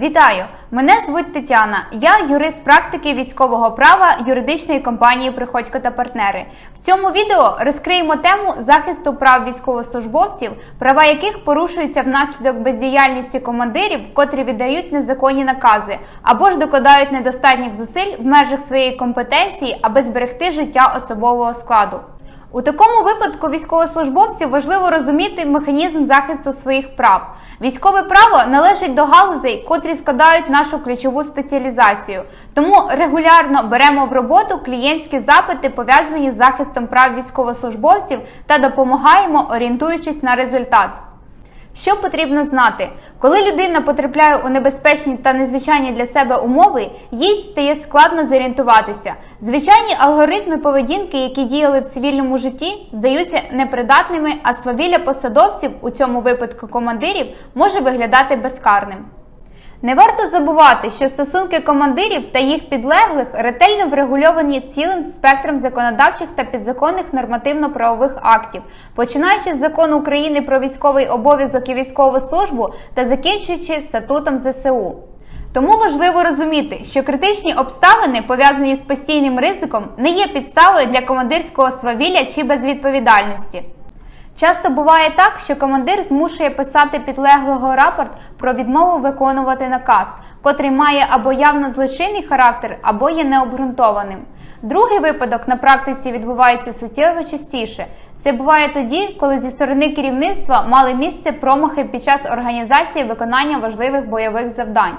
Вітаю! Мене звуть Тетяна. Я юрист практики військового права юридичної компанії Приходько та партнери. В цьому відео розкриємо тему захисту прав військовослужбовців, права яких порушуються внаслідок бездіяльності командирів, котрі віддають незаконні накази або ж докладають недостатніх зусиль в межах своєї компетенції, аби зберегти життя особового складу. У такому випадку військовослужбовців важливо розуміти механізм захисту своїх прав. Військове право належить до галузей, котрі складають нашу ключову спеціалізацію. Тому регулярно беремо в роботу клієнтські запити, пов'язані з захистом прав військовослужбовців, та допомагаємо, орієнтуючись на результат. Що потрібно знати? Коли людина потрапляє у небезпечні та незвичайні для себе умови, їй стає складно зорієнтуватися. Звичайні алгоритми поведінки, які діяли в цивільному житті, здаються непридатними, а свавілля посадовців, у цьому випадку командирів, може виглядати безкарним. Не варто забувати, що стосунки командирів та їх підлеглих ретельно врегульовані цілим спектром законодавчих та підзаконних нормативно-правових актів, починаючи з закону України про військовий обов'язок і військову службу та закінчуючи статутом ЗСУ. Тому важливо розуміти, що критичні обставини, пов'язані з постійним ризиком, не є підставою для командирського свавілля чи безвідповідальності. Часто буває так, що командир змушує писати підлеглого рапорт про відмову виконувати наказ, котрий має або явно злочинний характер, або є необґрунтованим. Другий випадок на практиці відбувається суттєво частіше. Це буває тоді, коли зі сторони керівництва мали місце промахи під час організації виконання важливих бойових завдань.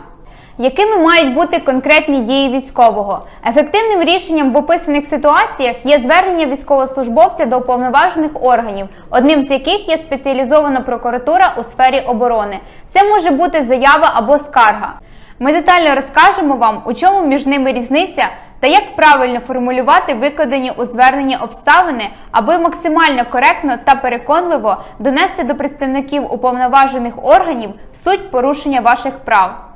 Якими мають бути конкретні дії військового? Ефективним рішенням в описаних ситуаціях є звернення військовослужбовця до уповноважених органів, одним з яких є спеціалізована прокуратура у сфері оборони. Це може бути заява або скарга. Ми детально розкажемо вам, у чому між ними різниця та як правильно формулювати викладені у зверненні обставини, аби максимально коректно та переконливо донести до представників уповноважених органів суть порушення ваших прав.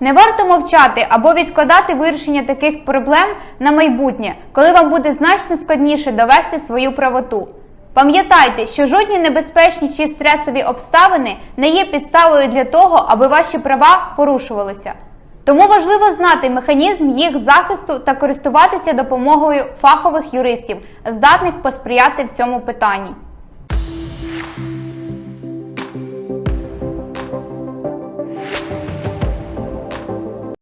Не варто мовчати або відкладати вирішення таких проблем на майбутнє, коли вам буде значно складніше довести свою правоту. Пам'ятайте, що жодні небезпечні чи стресові обставини не є підставою для того, аби ваші права порушувалися. Тому важливо знати механізм їх захисту та користуватися допомогою фахових юристів, здатних посприяти в цьому питанні.